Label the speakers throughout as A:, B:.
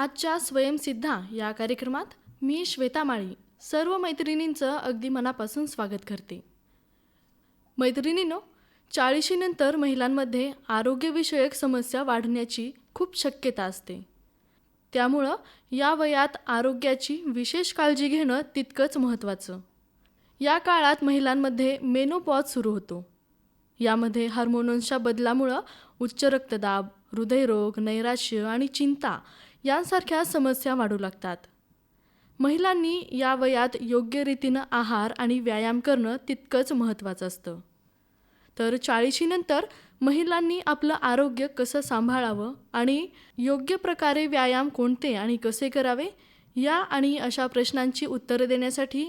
A: आजच्या स्वयंसिद्धा या कार्यक्रमात मी श्वेता माळी सर्व मैत्रिणींचं अगदी मनापासून स्वागत करते. मैत्रिणींनो चाळीशीनंतर महिलांमध्ये आरोग्यविषयक समस्या वाढण्याची खूप शक्यता असते. त्यामुळं या वयात आरोग्याची विशेष काळजी घेणं तितकंच महत्त्वाचं. या काळात महिलांमध्ये मेनोपॉज सुरू होतो. यामध्ये हार्मोन्सच्या बदलामुळं उच्च रक्तदाब हृदयरोग नैराश्य आणि चिंता यांसारख्या समस्या वाढू लागतात. महिलांनी या वयात योग्य रीतीनं आहार आणि व्यायाम करणं तितकंच महत्त्वाचं असतं. तर चाळीशीनंतर महिलांनी आपलं आरोग्य कसं सांभाळावं आणि योग्य प्रकारे व्यायाम कोणते आणि कसे करावे या आणि अशा प्रश्नांची उत्तरं देण्यासाठी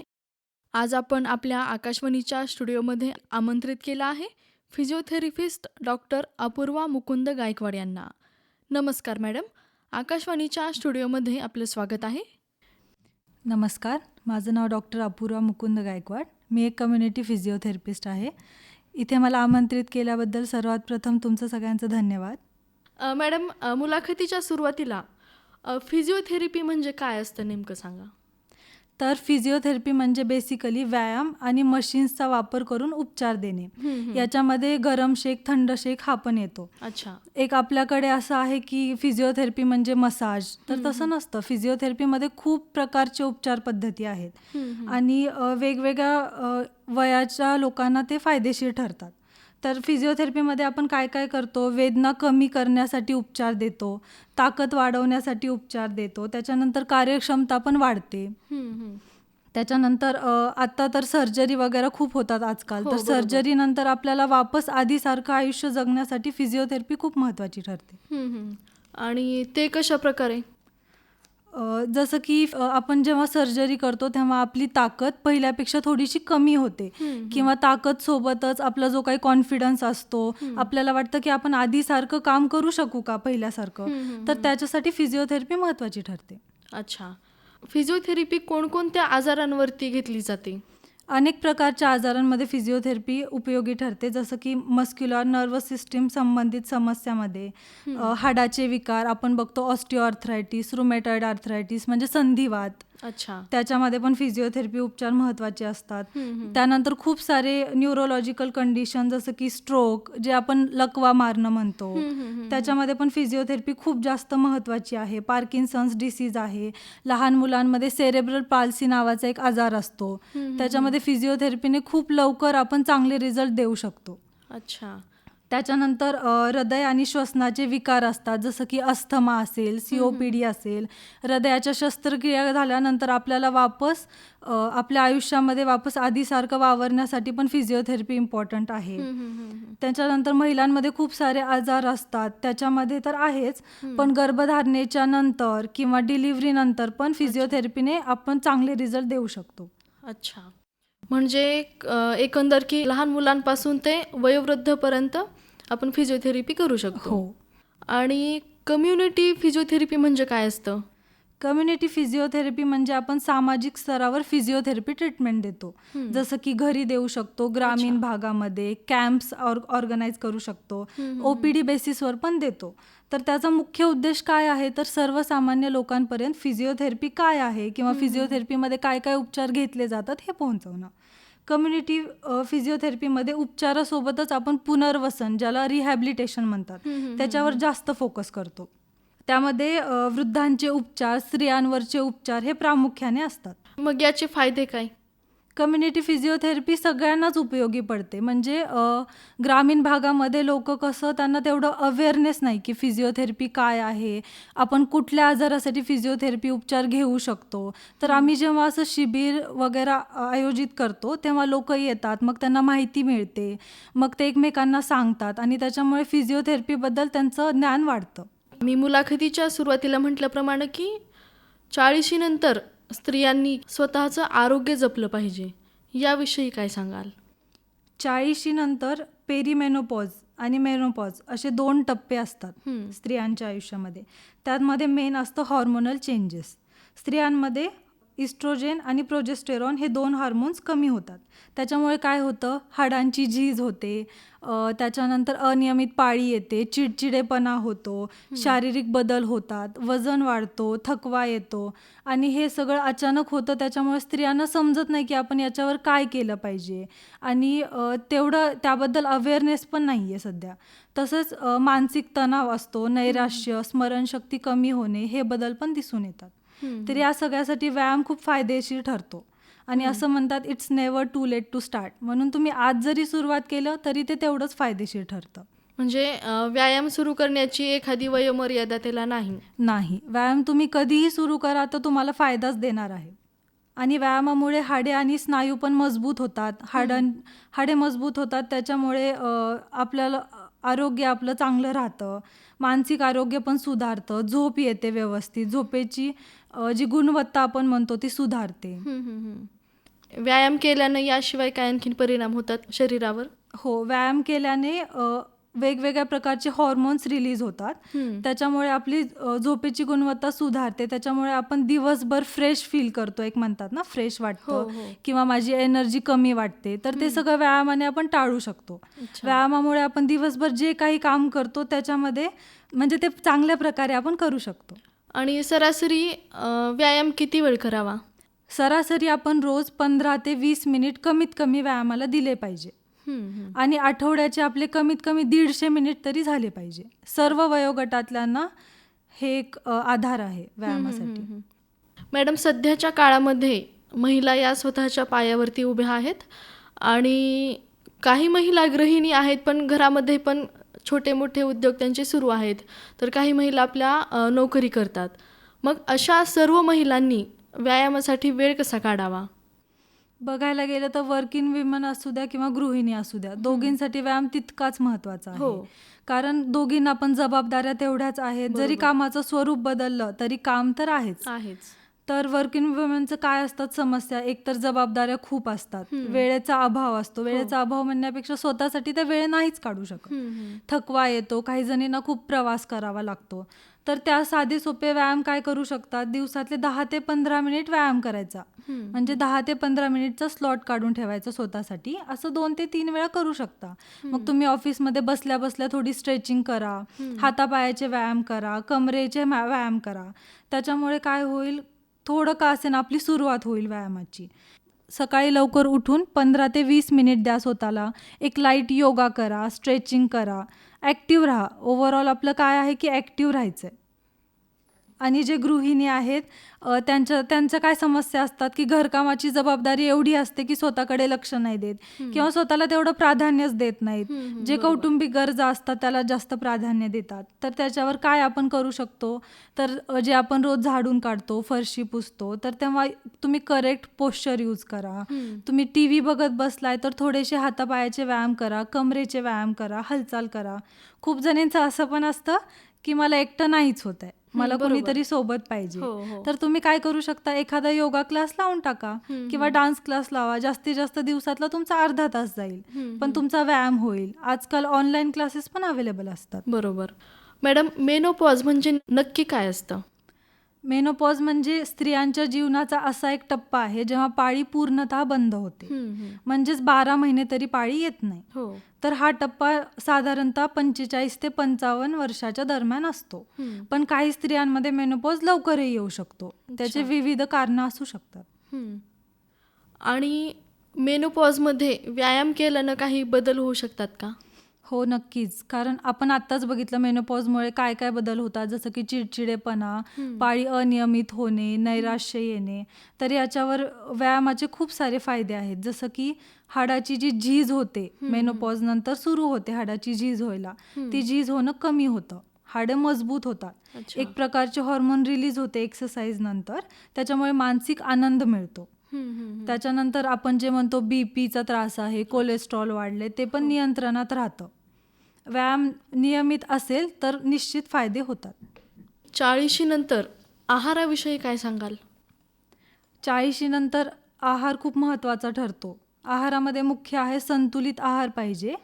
A: आज आपण आपल्या आकाशवाणीच्या स्टुडिओमध्ये आमंत्रित केलं आहे फिजिओथेरपिस्ट डॉक्टर अपूर्वा मुकुंद गायकवाड यांना. नमस्कार मॅडम. आकाशवाणीच्या स्टुडिओमध्ये आपलं स्वागत आहे.
B: नमस्कार माझं नाव डॉक्टर अपूर्वा मुकुंद गायकवाड. मी एक कम्युनिटी फिजिओथेरपिस्ट आहे. इथे मला आमंत्रित केल्याबद्दल सर्वात प्रथम तुमचं सगळ्यांचं धन्यवाद.
A: मॅडम मुलाखतीच्या सुरुवातीला फिजिओथेरपी म्हणजे काय असतं नेमकं सांगा.
B: तर फिजिओथेरपी म्हणजे बेसिकली व्यायाम आणि मशीन्सचा वापर करून उपचार देणे. याच्यामध्ये गरम शेक थंड शेक हा पण येतो.
A: अच्छा.
B: एक आपल्याकडे असं आहे की फिजिओथेरपी म्हणजे मसाज तर तसं नसतं. फिजिओथेरपीमध्ये खूप प्रकारचे उपचार पद्धती आहेत. आणि वेगवेगळ्या वयाच्या लोकांना ते फायदेशीर ठरतात. तर फिजिओथेरपीमध्ये आपण काय काय करतो? वेदना कमी करण्यासाठी उपचार देतो ताकद वाढवण्यासाठी उपचार देतो त्याच्यानंतर कार्यक्षमता पण वाढते. त्याच्यानंतर आता तर सर्जरी वगैरे खूप होतात आजकाल.
A: हो,
B: तर. सर्जरी नंतर आपल्याला वापस आधीसारखं आयुष्य जगण्यासाठी फिजिओथेरपी खूप महत्त्वाची ठरते.
A: आणि ते कशा प्रकारे
B: जसं की आपण जेव्हा सर्जरी करतो तेव्हा आपली ताकद पहिल्यापेक्षा थोडीशी कमी होते. किंवा ताकद सोबतच आपला जो काही कॉन्फिडन्स असतो आपल्याला वाटतं की आपण आधीसारखं काम करू शकू का पहिल्यासारखं? तर त्याच्यासाठी फिजिओथेरपी महत्त्वाची ठरते.
A: अच्छा. फिजिओथेरपी कोणकोणत्या आजारांवरती घेतली जाते?
B: अनेक प्रकारच्या आजारांमध्ये फिजिओथेरपी उपयोगी ठरते जसं की मस्क्युलर नर्वस सिस्टीम संबंधित समस्यामध्ये. हाडाचे विकार आपण बघतो ऑस्टिओआर्थरायटिस रुमेटॉइड आर्थरायटिस म्हणजे संधिवात.
A: अच्छा.
B: त्याच्यामध्ये पण फिजिओथेरपी उपचार महत्त्वाचे असतात. त्यानंतर खूप सारे न्यूरोलॉजिकल कंडिशन जसं की स्ट्रोक जे आपण लकवा मारणं म्हणतो. त्याच्यामध्ये पण फिजिओथेरपी खूप जास्त महत्त्वाची आहे. पार्किन्सन्स डिसीज आहे. लहान मुलांमध्ये सेरेब्रल पाल्सी नावाचा एक आजार असतो. त्याच्यामध्ये फिजिओथेरपीने खूप लवकर आपण चांगले रिझल्ट देऊ शकतो.
A: अच्छा.
B: त्याच्यानंतर हृदय आणि श्वसनाचे विकार असतात जसं की अस्थमा असेल सी ओ पी डी असेल हृदयाच्या शस्त्रक्रिया झाल्यानंतर आपल्याला वापस आपल्या आयुष्यामध्ये वापस आधीसारखं वावरण्यासाठी पण फिजिओथेरपी इम्पॉर्टंट आहे. त्याच्यानंतर महिलांमध्ये खूप सारे आजार असतात त्याच्यामध्ये तर आहेच पण गर्भधारणेच्या नंतर किंवा डिलिव्हरी नंतर पण फिजिओथेरपीने आपण चांगले रिझल्ट देऊ शकतो.
A: अच्छा. म्हणजे एकंदर की लहान मुलांपासून ते वयोवृद्धपर्यंत आपण फिजिओथेरपी करू शकतो.
B: हो.
A: आणि कम्युनिटी फिजिओथेरपी म्हणजे काय असतं?
B: कम्युनिटी फिजिओथेरपी म्हणजे आपण सामाजिक स्तरावर फिजिओथेरपी ट्रीटमेंट देतो. जसं की घरी देऊ शकतो ग्रामीण भागामध्ये कॅम्प्स ऑर्गनाईज करू शकतो. ओ पी डी बेसिसवर पण देतो. तर त्याचा मुख्य उद्देश काय आहे? तर सर्वसामान्य लोकांपर्यंत फिजिओथेरपी काय आहे? किंवा फिजिओथेरपीमध्ये काय काय उपचार घेतले जातात? हे पोहोचवणं. कम्युनिटी फिजिओथेरपीमध्ये उपचारासोबतच आपण पुनर्वसन ज्याला रिहॅबिलिटेशन म्हणतात त्याच्यावर जास्त फोकस करतो. त्यामध्ये वृद्धांचे उपचार स्त्रियांवरचे उपचार हे प्रामुख्याने असतात.
A: मग याचे फायदे काय?
B: कम्युनिटी फिजिओथेरपी सगळ्यांनाच उपयोगी पडते. म्हणजे ग्रामीण भागामध्ये लोक कसं त्यांना तेवढं अवेअरनेस नाही की फिजिओथेरपी काय आहे. आपण कुठल्या आजारासाठी फिजिओथेरपी उपचार घेऊ शकतो. तर आम्ही जेव्हा असं शिबिर वगैरे आयोजित करतो तेव्हा लोक येतात मग त्यांना माहिती मिळते. मग ते एकमेकांना सांगतात आणि त्याच्यामुळे फिजिओथेरपीबद्दल त्यांचं ज्ञान वाढतं.
A: मी मुलाखतीच्या सुरुवातीला म्हटल्याप्रमाणे की चाळीशीनंतर स्त्रियांनी स्वतःचं आरोग्य जपलं पाहिजे. याविषयी काय सांगाल?
B: चाळीशीनंतर पेरीमेनोपॉज आणि मेनोपॉज असे दोन टप्पे असतात. स्त्रियांच्या आयुष्यामध्ये. त्यामध्ये मेन असतं हॉर्मोनल चेंजेस स्त्रियांमध्ये इस्ट्रोजेन आणि प्रोजेस्टेरॉन हे दोन हार्मोन्स कमी होतात. त्याच्यामुळे काय होतं? हाडांची झीज होते. त्याच्यानंतर अनियमित पाळी येते. चिडचिडेपणा होतो. शारीरिक बदल होतात. वजन वाढतो. थकवा येतो. आणि हे सगळं अचानक होतं. त्याच्यामुळे स्त्रियांना समजत नाही की आपण याच्यावर काय केलं पाहिजे. आणि तेवढं त्याबद्दल अवेअरनेस पण नाही आहे सध्या. तसंच मानसिक तणाव असतो. नैराश्य स्मरणशक्ती कमी होणे हे बदल पण दिसून येतात. तर या सगळ्यासाठी व्यायाम खूप फायदेशीर ठरतो. आणि असं म्हणतात it's never too late to start म्हणून तुम्ही आज जरी सुरुवात केलं तरी ते तेवढंच फायदेशीर ठरतं.
A: म्हणजे व्यायाम सुरू करण्याची एखादी वयोमर्यादा त्याला नाही.
B: नाही. व्यायाम तुम्ही कधीही सुरू करा तर तुम्हाला फायदाच देणार आहे. आणि व्यायामामुळे हाडे आणि स्नायू पण मजबूत होतात. हाडां हाडे मजबूत होतात. त्याच्यामुळे आपल्याला आरोग्य आपलं चांगलं राहतं. मानसिक आरोग्य पण सुधारतं. झोप येते व्यवस्थित. झोपेची जी गुणवत्ता आपण म्हणतो ती सुधारते.
A: हम्म, हम्म, हम्म. व्यायाम केल्यानं याशिवाय काय आणखीन परिणाम होतात शरीरावर?
B: हो व्यायाम केल्याने वेगवेगळ्या प्रकारचे हॉर्मोन्स रिलीज होतात. त्याच्यामुळे आपली झोपेची गुणवत्ता सुधारते. त्याच्यामुळे आपण दिवसभर फ्रेश फील करतो. एक म्हणतात ना फ्रेश
A: हो,
B: वाटतं
A: हो.
B: किंवा माझी एनर्जी कमी वाटते. तर ते सगळं व्यायामाने आपण टाळू शकतो. व्यायामामुळे आपण दिवसभर जे काही काम करतो त्याच्यामध्ये म्हणजे ते चांगल्या प्रकारे आपण करू शकतो.
A: आणि सरासरी व्यायाम किती वेळ करावा?
B: सरासरी आपण रोज पंधरा ते वीस मिनिट कमीत कमी व्यायामाला दिले पाहिजे. आणि आठवड्याचे आपले कमीत कमी दीडशे मिनिट तरी झाले पाहिजे. सर्व वयोगटातल्यांना हे एक आधार आहे व्यायामासाठी.
A: मॅडम सध्याच्या काळामध्ये महिला या स्वतःच्या पायावरती उभ्या आहेत. आणि काही महिला गृहिणी आहेत पण घरामध्ये पण छोटे मोठे उद्योग त्यांचे सुरू आहेत तर काही महिला आपल्या नोकरी करतात. मग अशा सर्व महिलांनी व्यायामासाठी वेळ कसा काढावा?
B: बघायला गेलं तर वर्किंग विमन असू द्या किंवा गृहिणी असू द्या दोघींसाठी व्यायाम तितकाच महत्त्वाचा
A: हो.
B: आहे कारण दोघींना पण जबाबदाऱ्या तेवढ्याच आहेत. जरी. कामाचं स्वरूप बदललं तरी काम तर आहेच.
A: आहेच.
B: तर वर्किंग वुमेनचं काय असतात समस्या? एकतर जबाबदाऱ्या खूप असतात. वेळेचा अभाव असतो. वेळेचा अभाव म्हणण्यापेक्षा स्वतःसाठी त्या वेळ नाहीच काढू शकत. थकवा येतो काही जणींना खूप प्रवास करावा लागतो. तर त्या साधे सोपे व्यायाम काय करू शकतात? दिवसातले दहा ते पंधरा मिनिट व्यायाम करायचा. म्हणजे दहा ते पंधरा मिनिटचा स्लॉट काढून ठेवायचा स्वतःसाठी. असं दोन ते तीन वेळा करू शकता. मग तुम्ही ऑफिसमध्ये बसल्या बसल्या थोडी स्ट्रेचिंग करा. हातापायाचे व्यायाम करा. कमरेचे व्यायाम करा. त्याच्यामुळे काय होईल? थोडं का असेन आपली सुरुवात होईल व्यायामाची. सकाळी लवकर उठून पंधरा ते वीस मिनिट द्या स्वतःला. एक लाइट योगा करा स्ट्रेचिंग करा. ॲक्टिव्ह राहा. ओव्हरऑल आपलं काय आहे की ॲक्टिव्ह राहायचं आहे आणि जे गृहिणी आहेत त्यांच्या त्यांच्या काय समस्या असतात की घरकामाची जबाबदारी एवढी असते की स्वतःकडे लक्ष नाही देत किंवा स्वतःला तेवढं प्राधान्यच देत नाहीत. जे कौटुंबिक गरजा असतात त्याला जास्त प्राधान्य देतात. तर त्याच्यावर काय आपण करू शकतो? तर जे आपण रोज झाडून काढतो फरशी पुसतो तर तेव्हा तुम्ही करेक्ट पोश्चर यूज करा. तुम्ही टी व्ही बघत बसलाय तर थोडेसे हातापायाचे व्यायाम करा कमरेचे व्यायाम करा हालचाल करा. खूप जणींचं असं पण असतं की मला एकटं नाहीच होत आहे मला. कोणीतरी सोबत पाहिजे.
A: हो, हो.
B: तर तुम्ही काय करू शकता? एखादा योगा क्लास लावून टाका किंवा डान्स क्लास लावा. जास्तीत जास्त दिवसातला तुमचा अर्धा तास जाईल. पण तुमचा व्यायाम होईल. आजकाल ऑनलाईन क्लासेस पण अवेलेबल असतात.
A: बरोबर. मॅडम मेनोपॉज म्हणजे नक्की काय असतं?
B: मेनोपॉज म्हणजे स्त्रियांच्या जीवनाचा असा एक टप्पा आहे जेव्हा पाळी पूर्णतः बंद होते. म्हणजेच बारा महिने तरी पाळी येत नाही.
A: हो.
B: तर हा टप्पा साधारणतः पंचेचाळीस ते पंचावन्न वर्षाच्या दरम्यान असतो. पण काही स्त्रियांमध्ये मेनोपॉज लवकरही येऊ शकतो. त्याचे विविध कारणं असू शकतात.
A: आणि मेनोपॉजमध्ये व्यायाम केल्यानं काही बदल होऊ शकतात का?
B: हो नक्कीच. कारण आपण आत्ताच बघितलं मेनोपॉजमुळे काय काय बदल होतात जसं की चिडचिडेपणा पाळी अनियमित होणे नैराश्य येणे तर याच्यावर व्यायामाचे खूप सारे फायदे आहेत. जसं की हाडाची जी झीज होते मेनोपॉज नंतर सुरू होते हाडाची झीज व्हायला ती झीज होणं कमी होतं. हाडे मजबूत होतात. एक प्रकारचे हॉर्मोन रिलीज होते एक्सरसाइज नंतर त्याच्यामुळे मानसिक आनंद मिळतो. त्याच्यानंतर आपण जे म्हणतो बी पीचा त्रास आहे कोलेस्ट्रॉल वाढले ते पण नियंत्रणात राहतं. व्यायाम नियमित असेल तर निश्चित फायदे होतात.
A: चाळीशी नंतर आहाराविषयी काय सांगाल?
B: चाळीशीनंतर आहार खूप महत्त्वाचा ठरतो. आहारामध्ये मुख्य आहे संतुलित आहार पाहिजे.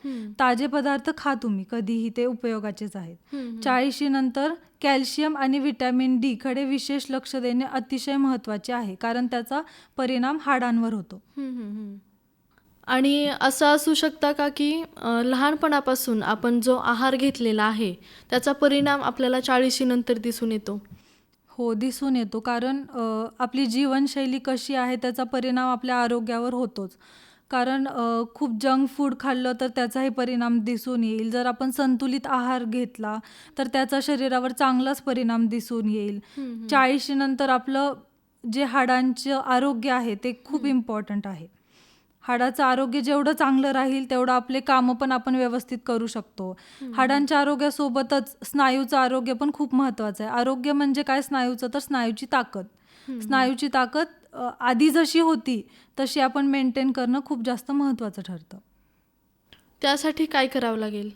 B: ताजे पदार्थ खा तुम्ही. कधीही ते उपयोगाचेच आहेत. चाळीशी नंतर कॅल्शियम आणि व्हिटॅमिन डी कडे विशेष लक्ष देणे अतिशय महत्त्वाचे आहे. कारण त्याचा परिणाम हाडांवर होतो.
A: आणि असं असू शकता का की लहानपणापासून आपण जो आहार घेतलेला आहे त्याचा परिणाम आपल्याला चाळीशीनंतर दिसून येतो?
B: हो दिसून येतो. कारण आपली जीवनशैली कशी आहे त्याचा परिणाम आपल्या आरोग्यावर होतोच. कारण खूप जंक फूड खाल्लं तर त्याचाही परिणाम दिसून येईल. जर आपण संतुलित आहार घेतला तर त्याचा शरीरावर चांगलाच परिणाम दिसून येईल. चाळीशी नंतर आपलं जे हाडांचं आरोग्य आहे ते खूप इम्पॉर्टंट आहे. हाडाचं आरोग्य जेवढं चांगलं राहील तेवढं आपले कामं पण आपण व्यवस्थित करू शकतो. हाडांच्या आरोग्यासोबतच स्नायूचं आरोग्य पण खूप महत्त्वाचं आहे. आरोग्य म्हणजे काय? स्नायूचं तर स्नायूची ताकद. स्नायूची ताकद आधी जशी होती तशी आपण मेंटेन करणं खूप जास्त महत्त्वाचं ठरतं.
A: त्यासाठी काय करावं लागेल?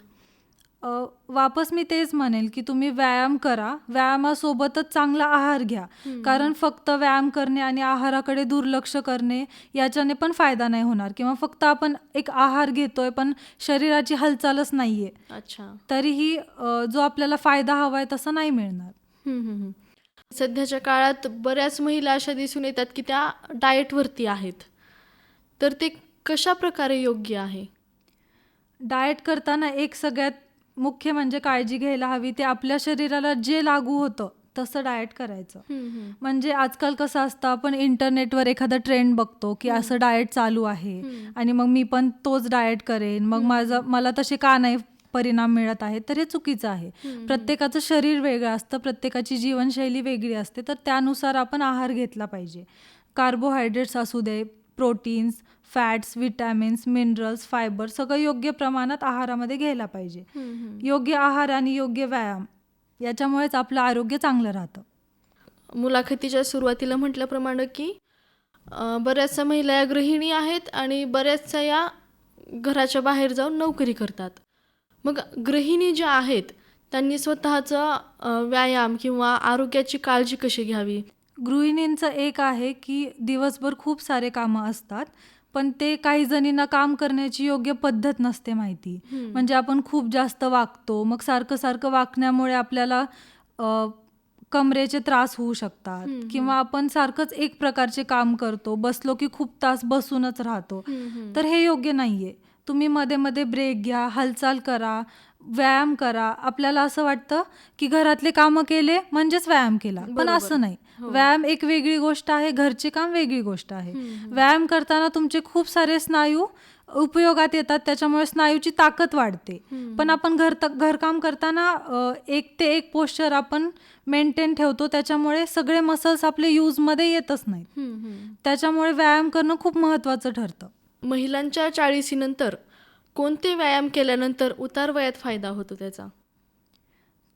B: वापस मी तेच म्हणेल की तुम्ही व्यायाम करा. व्यायामासोबतच चांगला आहार घ्या. कारण फक्त व्यायाम करणे आणि आहाराकडे दुर्लक्ष करणे याच्याने पण फायदा नाही होणार. किंवा फक्त आपण एक आहार घेतोय पण शरीराची हालचालच नाहीये.
A: अच्छा.
B: तरीही जो आपल्याला फायदा हवा आहे तसा नाही मिळणार.
A: सध्याच्या काळात बऱ्याच महिला अशा दिसून येतात की त्या डाएटवरती आहेत. तर ते कशा प्रकारे योग्य आहे?
B: डाएट करताना एक सगळ्यात मुख्य म्हणजे काळजी घ्यायला हवी ते आपल्या शरीराला जे लागू होतं तसं डाएट करायचं. म्हणजे आजकाल कसं असतं आपण इंटरनेटवर एखादा ट्रेंड बघतो की असं डाएट चालू आहे आणि मग मी पण तोच डाएट करेन मग माझं मला तसे का नाही परिणाम मिळत आहेत तर हे चुकीचं आहे. प्रत्येकाचं शरीर वेगळं असतं प्रत्येकाची जीवनशैली वेगळी असते तर त्यानुसार आपण आहार घेतला पाहिजे. कार्बोहायड्रेट्स असू दे proteins fats vitamins minerals fibre सगळं योग्य प्रमाणात आहारामध्ये घ्यायला पाहिजे. योग्य आहार आणि योग्य व्यायाम याच्यामुळेच आपलं आरोग्य चांगलं राहतं.
A: मुलाखतीच्या सुरुवातीला म्हटल्याप्रमाणे की बऱ्याचशा महिला या गृहिणी आहेत आणि बऱ्याचशा या घराच्या बाहेर जाऊन नोकरी करतात. मग गृहिणी ज्या आहेत त्यांनी स्वतःचं व्यायाम किंवा आरोग्याची काळजी कशी घ्यावी?
B: गृहिणींचं एक आहे की दिवसभर खूप सारे कामं असतात. पण ते काही जणींना काम करण्याची योग्य पद्धत नसते माहिती. म्हणजे आपण खूप जास्त वागतो. मग सारखं सारखं वागण्यामुळे आपल्याला कमरेचे त्रास होऊ शकतात. किंवा आपण सारखंच एक प्रकारचे काम करतो. बसलो की खूप तास बसूनच राहतो. तर हे योग्य नाहीये. तुम्ही मध्ये मध्ये ब्रेक घ्या हालचाल करा व्यायाम करा. आपल्याला असं वाटतं की घरातले कामं केले म्हणजेच व्यायाम केला. पण असं नाही. व्यायाम एक वेगळी गोष्ट आहे घरचे काम वेगळी गोष्ट आहे. व्यायाम करताना तुमचे खूप सारे स्नायू उपयोगात येतात त्याच्यामुळे स्नायूची ताकद वाढते. पण आपण घर घरकाम करताना एक ते एक पोश्चर आपण मेंटेन ठेवतो त्याच्यामुळे सगळे मसल्स आपले यूजमध्ये येतच नाहीत. त्याच्यामुळे व्यायाम करणं खूप महत्त्वाचं ठरतं.
A: महिलांच्या चाळीसीनंतर कोणते व्यायाम केल्यानंतर उतार वयात फायदा होतो त्याचा?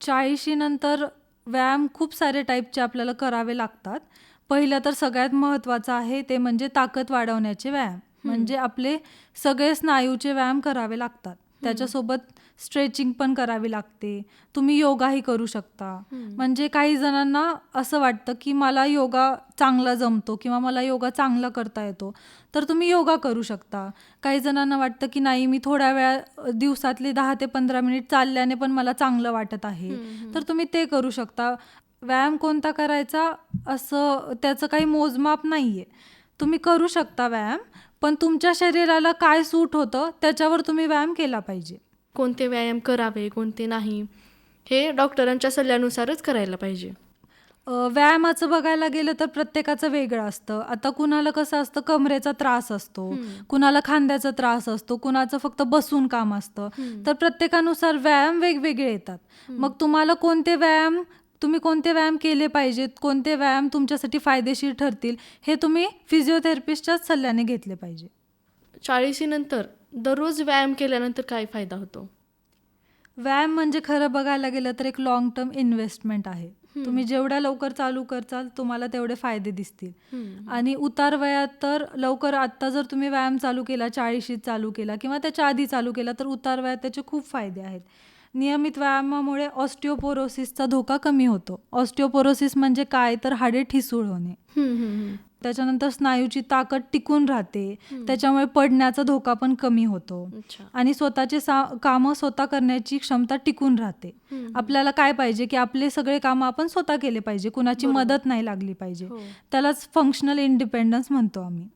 B: चाळीशी नंतर व्यायाम खूप सारे टाईपचे आपल्याला करावे लागतात. पहिलं तर सगळ्यात महत्त्वाचं आहे ते म्हणजे ताकद वाढवण्याचे व्यायाम. म्हणजे आपले सगळे स्नायूचे व्यायाम करावे लागतात. त्याच्यासोबत स्ट्रेचिंग पण करावी लागते. तुम्ही योगाही करू शकता. म्हणजे काही जणांना असं वाटतं की मला योगा चांगला जमतो किंवा मला योगा चांगला करता येतो. तर तुम्ही योगा करू शकता. काही जणांना वाटतं की नाही मी थोड्या वेळा दिवसातले दहा ते पंधरा मिनिट चालल्याने पण मला चांगलं वाटत आहे. तर तुम्ही ते करू शकता. व्यायाम कोणता करायचा असं त्याचं काही मोजमाप नाही आहे तुम्ही करू शकता व्यायाम. पण तुमच्या शरीराला काय सूट होतं त्याच्यावर तुम्ही व्यायाम केला पाहिजे.
A: कोणते व्यायाम करावे कोणते नाही हे डॉक्टरांच्या सल्ल्यानुसारच करायला पाहिजे.
B: व्यायामाचं बघायला गेलं तर प्रत्येकाचं वेगळं असतं. आता कुणाला कसं असतं कमरेचा त्रास असतो कुणाला खांद्याचा त्रास असतो कुणाचं फक्त बसून काम असतं. तर प्रत्येकानुसार व्यायाम वेगवेगळे येतात. मग तुम्हाला कोणते व्यायाम तुम्ही कोणते व्यायाम केले पाहिजेत? कोणते व्यायाम तुमच्यासाठी फायदेशीर ठरतील? हे तुम्ही फिजिओथेरपिस्टच्याच सल्ल्याने घेतले पाहिजे.
A: चाळीसीनंतर दररोज व्यायाम केल्यानंतर काय फायदा होतो?
B: व्यायाम म्हणजे खरं बघायला गेलं तर एक लॉंग टर्म इन्व्हेस्टमेंट आहे. तुम्ही जेवढ्या लवकर चालू करचाल तुम्हाला तेवढे फायदे दिसतील. आणि उतार वयात तर लवकर आत्ता जर तुम्ही व्यायाम चालू केला चाळीशीत चालू केला किंवा त्याच्या आधी चालू केला तर उतार वयात त्याचे खूप फायदे आहेत. नियमित व्यायामामुळे ऑस्टिओपोरोसिसचा धोका कमी होतो. ऑस्टिओपोरोसिस म्हणजे काय? तर हाडे ठिसूळ होणे. त्याच्यानंतर स्नायूची ताकद टिकून राहते. त्याच्यामुळे पडण्याचा धोका पण कमी होतो. आणि स्वतःचे कामं स्वतः करण्याची क्षमता टिकून राहते. आपल्याला काय पाहिजे? की आपले सगळे कामं आपण स्वतः केले पाहिजे. कुणाची. मदत नाही लागली पाहिजे.
A: हो.
B: त्यालाच फंक्शनल इंडिपेंडन्स म्हणतो आम्ही.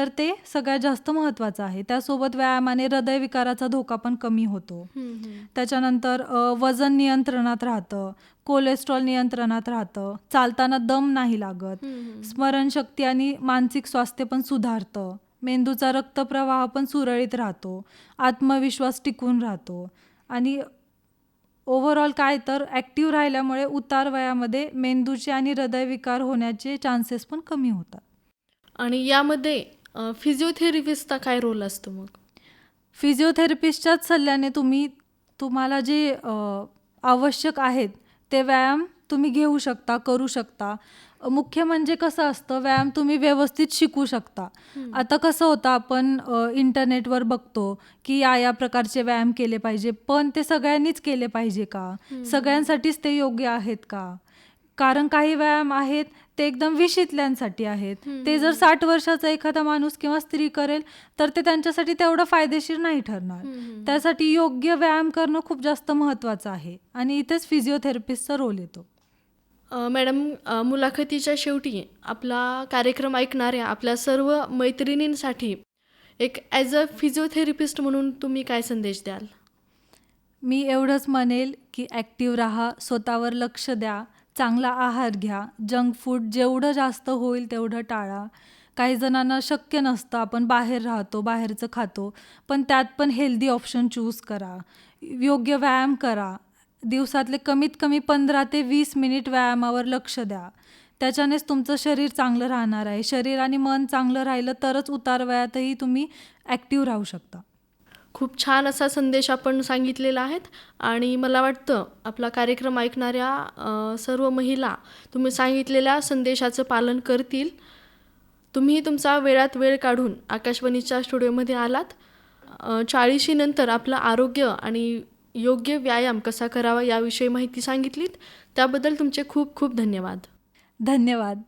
B: तर ते सगळ्यात जास्त महत्त्वाचं आहे त्यासोबत व्यायामाने हृदयविकाराचा धोका पण कमी होतो. त्याच्यानंतर वजन नियंत्रणात राहतं कोलेस्ट्रॉल नियंत्रणात राहतं चालताना दम नाही लागत. स्मरणशक्ती आणि मानसिक स्वास्थ्य पण सुधारतं मेंदूचा रक्तप्रवाह पण सुरळीत राहतो आत्मविश्वास टिकून राहतो आणि ओव्हरऑल काय तर ॲक्टिव्ह राहिल्यामुळे उतार वयामध्ये मेंदूचे आणि हृदयविकार होण्याचे चान्सेस पण कमी होतात
A: आणि यामध्ये फिजिओथेरपिस्टचा काय रोल असतो मग?
B: फिजिओथेरपिस्टच्याच सल्ल्याने तुम्ही तुम्हाला जे आवश्यक आहेत ते व्यायाम तुम्ही घेऊ शकता करू शकता. मुख्य म्हणजे कसं असतं व्यायाम तुम्ही व्यवस्थित शिकू शकता. आता कसं होतं आपण इंटरनेटवर बघतो की या या प्रकारचे व्यायाम केले पाहिजे पण ते सगळ्यांनीच केले पाहिजे का. सगळ्यांसाठीच ते योग्य आहेत का? कारण काही व्यायाम आहेत ते एकदम विशितल्यांसाठी आहेत. ते जर. साठ वर्षाचा एखादा माणूस किंवा स्त्री करेल तर ते त्यांच्यासाठी तेवढं फायदेशीर नाही ठरणार. त्यासाठी योग्य व्यायाम करणं खूप जास्त महत्त्वाचं आहे आणि इथेच फिजिओथेरपिस्टचा रोल येतो.
A: मॅडम मुलाखतीच्या शेवटी आपला कार्यक्रम ऐकणाऱ्या आपल्या सर्व मैत्रिणींसाठी एक ॲज अ फिजिओथेरपिस्ट म्हणून तुम्ही काय संदेश द्याल?
B: मी एवढंच म्हणेल की ॲक्टिव्ह राहा स्वतःवर लक्ष द्या. चांगला आहार घ्या. जंक फूड जेवढं जास्त होईल तेवढं टाळा. काही जणांना शक्य नसतं आपण बाहेर राहतो बाहेरचं खातो पण त्यात पण हेल्दी ऑप्शन चूज करा. योग्य व्यायाम करा. दिवसातले कमीत कमी पंधरा ते वीस मिनिट व्यायामावर लक्ष द्या. त्याच्यानेच तुमचं शरीर चांगलं राहणार आहे. शरीर आणि मन चांगलं राहिलं तरच उतार वयातही तुम्ही ॲक्टिव्ह राहू शकता.
A: खूप छान असा संदेश आपण सांगितलेला आहेत. आणि मला वाटतं आपला कार्यक्रम ऐकणाऱ्या सर्व महिला तुम्ही सांगितलेल्या संदेशाचं पालन करतील. तुम्ही तुमचा वेळात वेळ काढून आकाशवाणीच्या स्टुडिओमध्ये आलात. चाळीशीनंतर आपलं आरोग्य आणि योग्य व्यायाम कसा करावा याविषयी माहिती सांगितलीत. त्याबद्दल तुमचे खूप खूप धन्यवाद.
B: धन्यवाद.